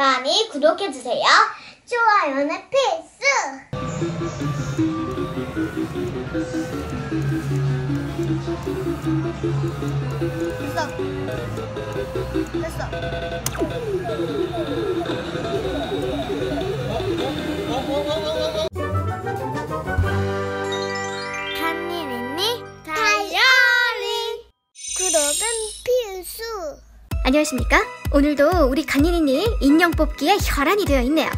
많이 구독해주세요. 좋아요는 필수! 됐어. 됐어. 안녕하십니까? 오늘도 우리 간이니니 인형 뽑기에 혈안이 되어 있네요.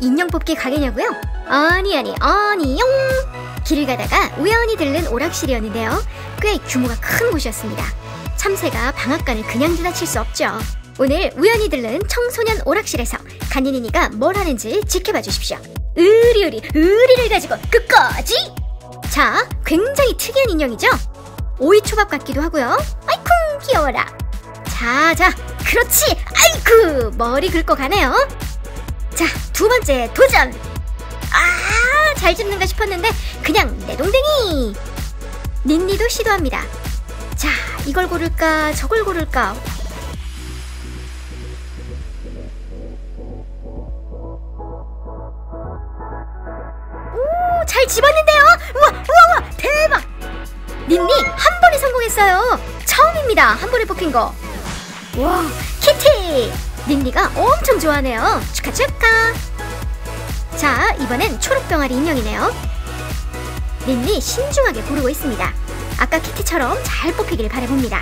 인형 뽑기 가게냐고요? 아니 아니 아니용! 길을 가다가 우연히 들른 오락실이었는데요. 꽤 규모가 큰 곳이었습니다. 참새가 방앗간을 그냥 지나칠 수 없죠. 오늘 우연히 들른 청소년 오락실에서 간이니니가 뭘 하는지 지켜봐 주십시오. 으리으리 으리를 가지고 끝까지! 자, 굉장히 특이한 인형이죠? 오이초밥 같기도 하고요. 아이쿵 귀여워라. 자, 자, 그렇지. 아이쿠, 머리 긁고 가네요. 자, 두 번째 도전. 아, 잘 집는가 싶었는데 그냥 내동댕이. 닌니도 시도합니다. 자, 이걸 고를까, 저걸 고를까. 오, 잘 집었는데요. 우와, 우와, 우와, 대박. 닌니 한 번에 성공했어요. 처음입니다. 한 번에 뽑힌 거. 와, 키티! 닌니가 엄청 좋아하네요. 축하 축하! 자, 이번엔 초록병아리 인형이네요. 닌니 신중하게 고르고 있습니다. 아까 키티처럼 잘 뽑히길 바라봅니다.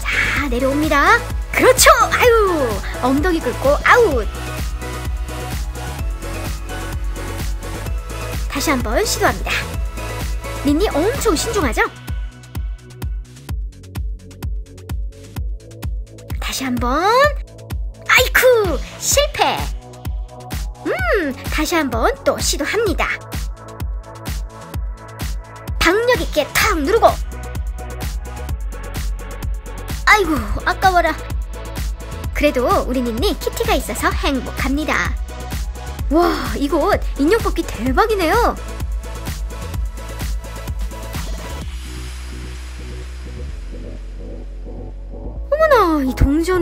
자, 내려옵니다. 그렇죠! 아유! 엉덩이 긁고 아웃! 다시 한번 시도합니다. 닌니 엄청 신중하죠? 다시 한번. 아이쿠 실패. 음 다시 한번 또 시도합니다. 박력 있게 탁 누르고. 아이고 아까워라. 그래도 우리 닌니 키티가 있어서 행복합니다. 와 이곳 인형 뽑기 대박이네요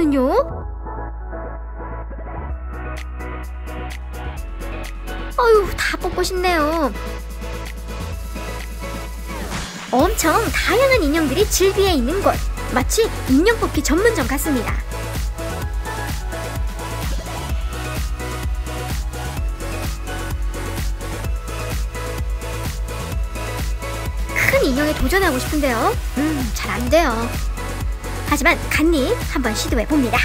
이 동전은요? 아유, 다 뽑고 싶네요. 엄청 다양한 인형들이 즐비해 있는 곳. 마치 인형 뽑기 전문점 같습니다. 큰 인형에 도전하고 싶은데요. 음, 잘 안 돼요. 하지만 간니 한번 시도해 봅니다.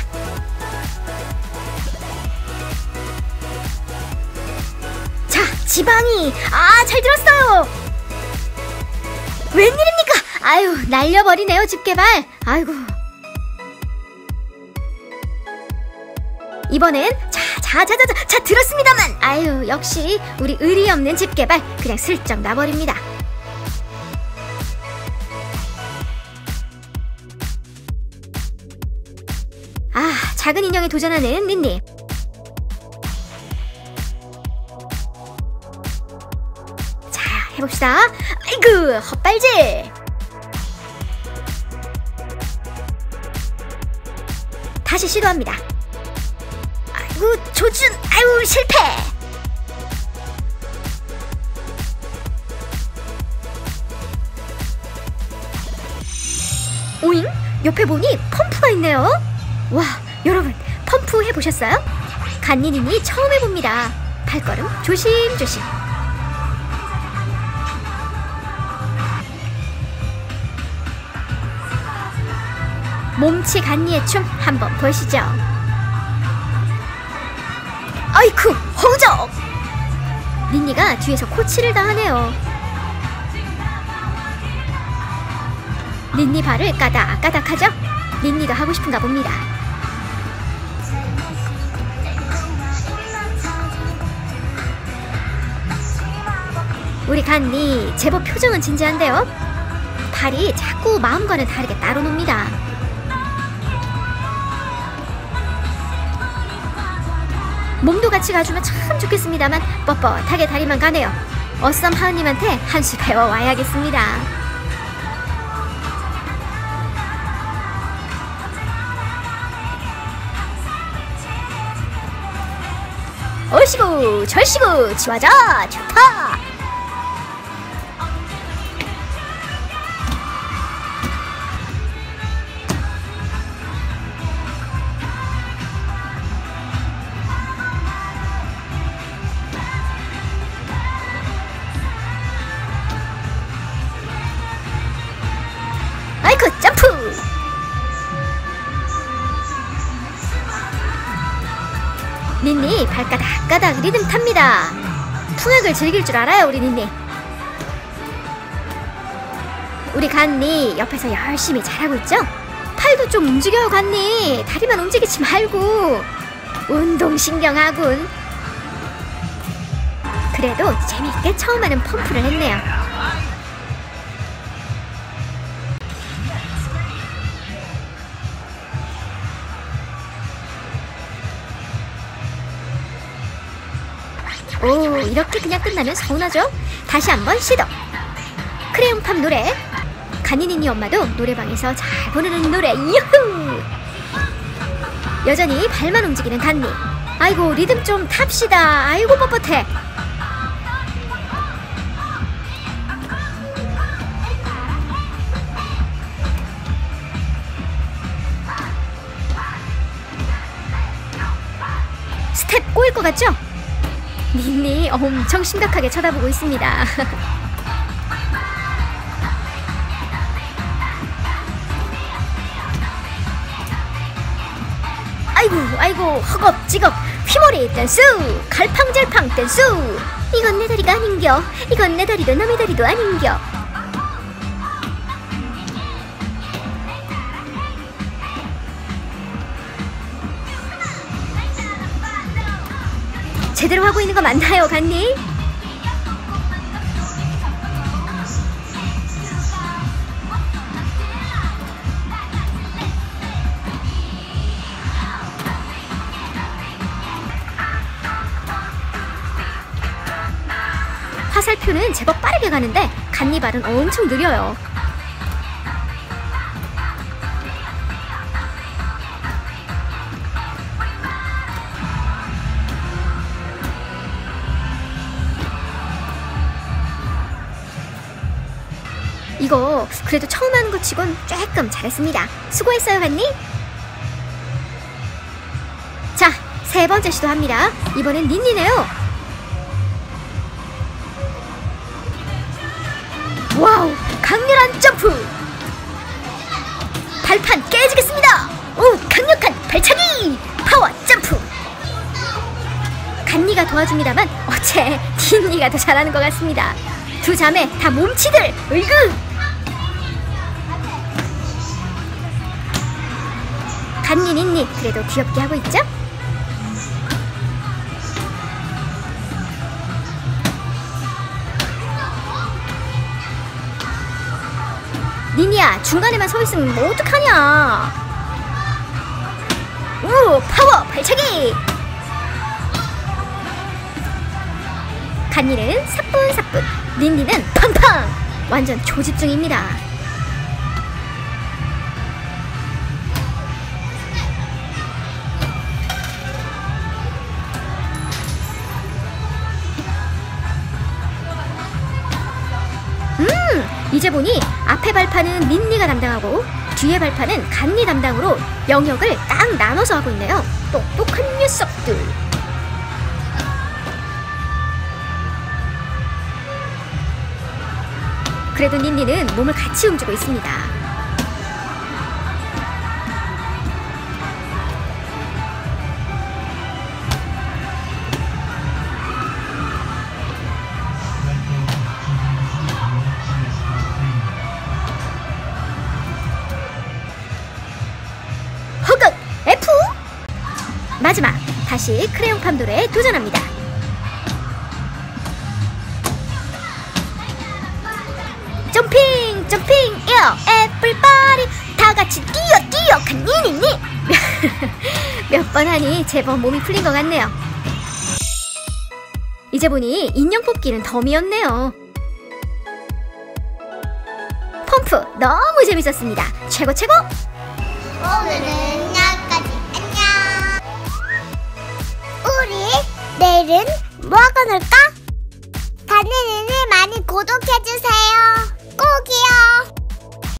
자, 지방이 아, 잘 들었어요. 웬일입니까? 아유, 날려버리네요, 집게발. 아이고. 이번엔 자, 자, 자, 자, 자, 자 들었습니다만. 아유, 역시 우리 의리 없는 집게발 그냥 슬쩍 놔버립니다. 아, 작은 인형에 도전하는 닌니. 자, 해봅시다. 아이고, 헛발질. 다시 시도합니다. 아이고, 조준, 아유, 실패. 오잉? 옆에 보니 펌프가 있네요. 와, 여러분, 펌프 해보셨어요? 간니님이 처음 해봅니다. 발걸음 조심조심. 몸치 간니의 춤 한번 보시죠. 아이쿠, 허우적! 닌니가 뒤에서 코치를 당하네요. 닌니 발을 까닥까닥 하죠? 닌니도 하고 싶은가 봅니다. 우리 간니 제법 표정은 진지한데요. 발이 자꾸 마음과는 다르게 따로 놉니다. 몸도 같이 가주면 참 좋겠습니다만 뻣뻣하게 다리만 가네요. 어썸 하은님한테 한 수 배워와야겠습니다. 어시고 절시고 지화자 좋다 닌니 발가락 가닥 리듬 탑니다. 풍악을 즐길 줄 알아요 우리 닌니. 우리 간니 옆에서 열심히 잘하고 있죠? 팔도 좀 움직여요 간니. 다리만 움직이지 말고. 운동 신경하군. 그래도 재밌게 처음에는 펌프를 했네요 오 이렇게 그냥 끝나면 서운하죠? 다시 한번 시도. 크레용팝 노래. 간이니니 엄마도 노래방에서 잘 부르는 노래. 유후! 여전히 발만 움직이는 간니. 아이고 리듬 좀 탑시다. 아이고 뻣뻣해. 스텝 꼬일 것 같죠? 닌니 엄청 심각하게 쳐다보고 있습니다. 아이고 아이고 허겁지겁. 휘머리 댄스 갈팡질팡 댄스. 이건 내 다리가 아닌겨. 이건 내 다리도 남의 다리도 아닌겨 제대로 하고 있는 거 맞나요, 간니? 화살표는 제법 빠르게 가는데 간니발은 엄청 느려요. 이거 그래도 처음 하는 것 치곤 조금 잘했습니다. 수고했어요, 간니. 자, 세 번째 시도합니다. 이번엔 닌니네요. 와우, 강렬한 점프! 발판 깨지겠습니다! 오, 강력한 발차기! 파워 점프! 간니가 도와줍니다만 어째 닌니가 더 잘하는 것 같습니다. 두 자매 다 몸치들! 으이그! 간니 닌니 그래도 귀엽게 하고 있죠? 니니야 중간에만 서 있으면 뭐 어떡하냐? 우 파워 발차기! 간니는 사뿐사뿐 닌니는 팡팡 완전 초집중입니다 이제 보니 앞에 발판은 닌니가 담당하고 뒤에 발판은 간니 담당으로 영역을 딱 나눠서 하고 있네요. 똑똑한 녀석들. 그래도 닌니는 몸을 같이 움직이고 있습니다. 다시 크레용 팜도레에 도전합니다. 점핑 점핑 요 에플바리 다 같이 뛰어 뛰어 간니니니 몇 번 하니 제법 몸이 풀린 것 같네요. 이제 보니 인형 뽑기는 덤이었네요. 펌프 너무 재밌었습니다. 최고 최고! 오늘은 내일은 뭐하고 놀까? 다니는 일 많이 구독해주세요. 꼭이요.